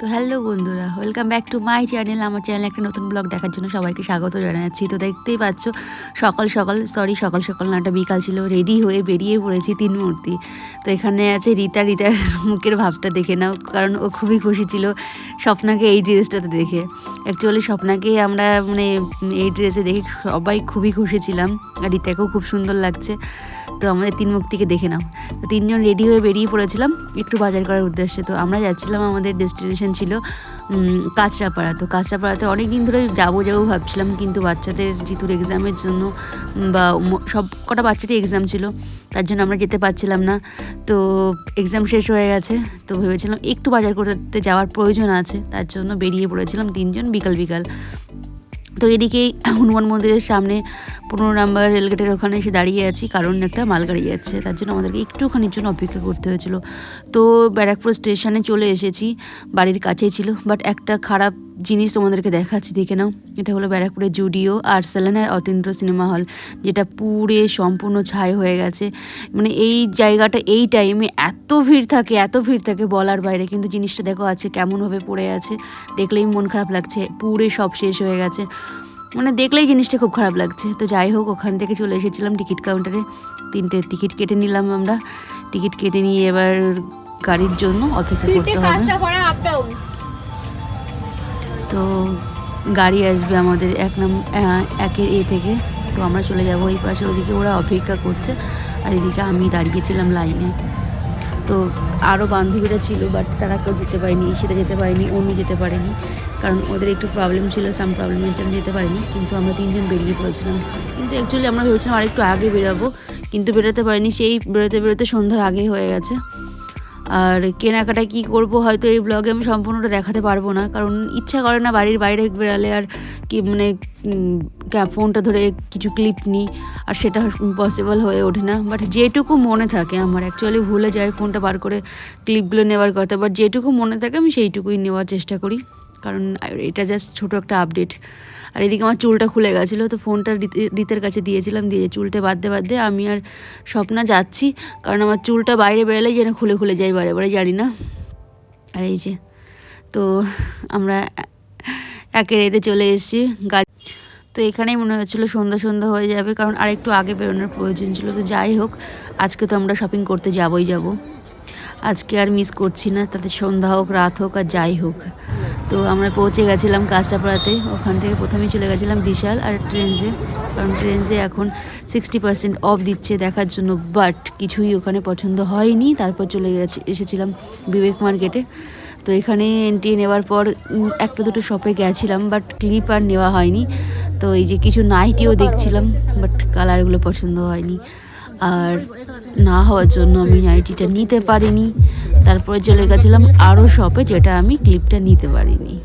তো হ্যালো বন্ধুরা welcome back to my channel আমার চ্যানেলে একটা নতুন ব্লগ দেখার জন্য সবাইকে স্বাগত জানাচ্ছি। তো দেখতেই পাচ্ছ, সকাল সকাল সরি সকাল সকাল নাটা বিকাল ছিল রেডি হয়ে বেরিয়ে পড়েছি তিন মূর্তি তো এখানে আছে রীতা, রীতার মুখের ভাবটা দেখে নাও, কারণ ও খুবই খুশি ছিল স্বপ্নাকে এই ড্রেসটাতে দেখে। অ্যাকচুয়ালি স্বপ্নাকে আমরা মানে এই ড্রেসে দেখে সবাই খুবই খুশি ছিলাম, আর রীতাকেও খুব সুন্দর লাগছে। তো আমাদের তিন মুক্তিকে দেখে নাও। তো তিনজন রেডি হয়ে বেরিয়ে পড়েছিলাম একটু বাজার করার উদ্দেশ্যে। তো আমরা যাচ্ছিলাম, আমাদের ডেস্টিনেশন ছিল কাঁচরাপাড়া। তো কাঁচরাপাড়াতে অনেক দিন ধরে যাব যাব ভাবছিলাম, কিন্তু বাচ্চাদের জিতুর এক্সামের জন্য বা সব কটা বাচ্চারই এক্সাম ছিল, তার জন্য আমরা যেতে পারছিলাম না। তো এক্সাম শেষ হয়ে গেছে, তো ভেবেছিলাম একটু বাজার করতে যাওয়ার প্রয়োজন আছে, তার জন্য বেরিয়ে পড়েছিলাম তিনজন বিকাল বিকাল। তো এদিকেই হনুমান মন্দিরের সামনে পনেরো নাম্বার রেলগেটের ওখানে এসে দাঁড়িয়ে আছি, কারণ একটা মালগাড়ি যাচ্ছে। তার জন্য আমাদেরকে একটুখানির জন্য অপেক্ষা করতে হয়েছিল। তো ব্যারাকপুর স্টেশনে চলে এসেছি, বাড়ির কাছেই ছিল। বাট একটা খারাপ জিনিস তোমাদেরকে দেখাচ্ছি, দেখে নাও। এটা হলো ব্যারাকপুরের জুডিও আর সেলেনের অতীন্দ্র সিনেমা হল, যেটা পুরে সম্পূর্ণ ছাই হয়ে গেছে। মানে এই জায়গাটা, এই টাইমে এত ভিড় থাকে, এত ভিড় থাকে বলার বাইরে। কিন্তু জিনিসটা দেখো আছে কেমনভাবে পড়ে আছে। দেখলেই মন খারাপ লাগছে, পুরে সব শেষ হয়ে গেছে। মানে দেখলেই জিনিসটা খুব খারাপ লাগছে। তো যাই হোক ওখান থেকে চলে এসেছিলাম টিকিট কাউন্টারে। তিনটে টিকিট কেটে নিলাম আমরা। টিকিট কেটে নিয়ে এবার গাড়ির জন্য অপেক্ষা করতে হবে। তো গাড়ি আসবে আমাদের এক নাম একের এ থেকে। তো আমরা চলে যাব ওই পাশে ওদিকে ওরা অপেক্ষা করছে। আর এদিকে আমি দাঁড়িয়েছিলাম লাইনে। তো আরও বান্ধবীরা ছিল বাট তারা কেউ যেতে পারেনি, সেটা যেতে পারেনি অনু যেতে পারেনি। কারণ ওদের একটু প্রবলেম ছিল সাম প্রবলেমের জন্য যেতে পারিনি, কিন্তু আমরা তিনজন বেরিয়ে পড়েছিলাম। কিন্তু অ্যাকচুয়ালি আমরা ভেবেছিলাম আরেকটু আগে বেরোবো, কিন্তু বেরোতে পারিনি, সেই বেরোতে বেরোতে সন্ধ্যার আগেই হয়ে গেছে। আর কেনাকাটা কি করব, হয়তো এই ব্লগে আমি সম্পূর্ণটা দেখাতে পারব না, কারণ ইচ্ছা করে না বাড়ির বাইরে বেরালে আর কি মানে ফোনটা ধরে কিছু ক্লিপ নিই, আর সেটা পসিবল হয়ে ওঠে না। বাট যেটুকু মনে থাকে আমার অ্যাকচুয়ালি ভুলে যায় ফোনটা বার করে ক্লিপগুলো নেওয়ার কথা বাট যেটুকু মনে থাকে আমি সেইটুকুই নেওয়ার চেষ্টা করি। কারণ এটা জাস্ট ছোটো একটা আপডেট আর এদিকে আমার চুলটা খুলে গেছিল, তো ফোনটা রীতি- রীতের কাছে দিয়েছিলাম, দিয়ে চুলটা বাঁধতে বাঁধতে আমি আর স্বপ্না যাচ্ছি, কারণ আমার চুলটা বাইরে বেরোলেই যেন খুলে খুলে যাই বারে বারে, জানি না। আর এই যে, তো আমরা একে এতে চলে এসেছি, গাড়ি। তো এখানেই মনে হচ্ছিল সন্ধ্যা সন্ধ্যা হয়ে যাবে, কারণ আরেকটু আগে বেরোনোর প্রয়োজন ছিল। তো যাই হোক, আজকে তো আমরা শপিং করতে যাবই যাব। আজকে আর মিস করছি না, তাতে সন্ধ্যা হোক, রাত হোক, আর যাই হোক। তো আমরা পৌঁছে গেছিলাম কাঁচরাপাড়াতে ওখান থেকে প্রথমেই চলে গেছিলাম বিশাল আর ট্রেনসে। কারণ ট্রেনসে এখন সিক্সটি পার্সেন্ট অফ দিচ্ছে দেখার জন্য বাট কিছুই ওখানে পছন্দ হয়নি। তারপর চলে গেছি, এসেছিলাম বিবেক মার্কেটে। তো এখানে এন্ট্রি নেওয়ার পর একটা দুটো শপে গেছিলাম বাট ক্লিপ আর নেওয়া হয়নি। তো এই যে কিছু নাইটিও দেখছিলাম বাট কালারগুলো পছন্দ হয়নি। আর না হওয়ার জন্য আমি নাইটিটা নিতে পারিনি। তারপরে চলে গেছিলাম আরও শপে যেটা আমি ক্লিপটা নিতে পারিনি।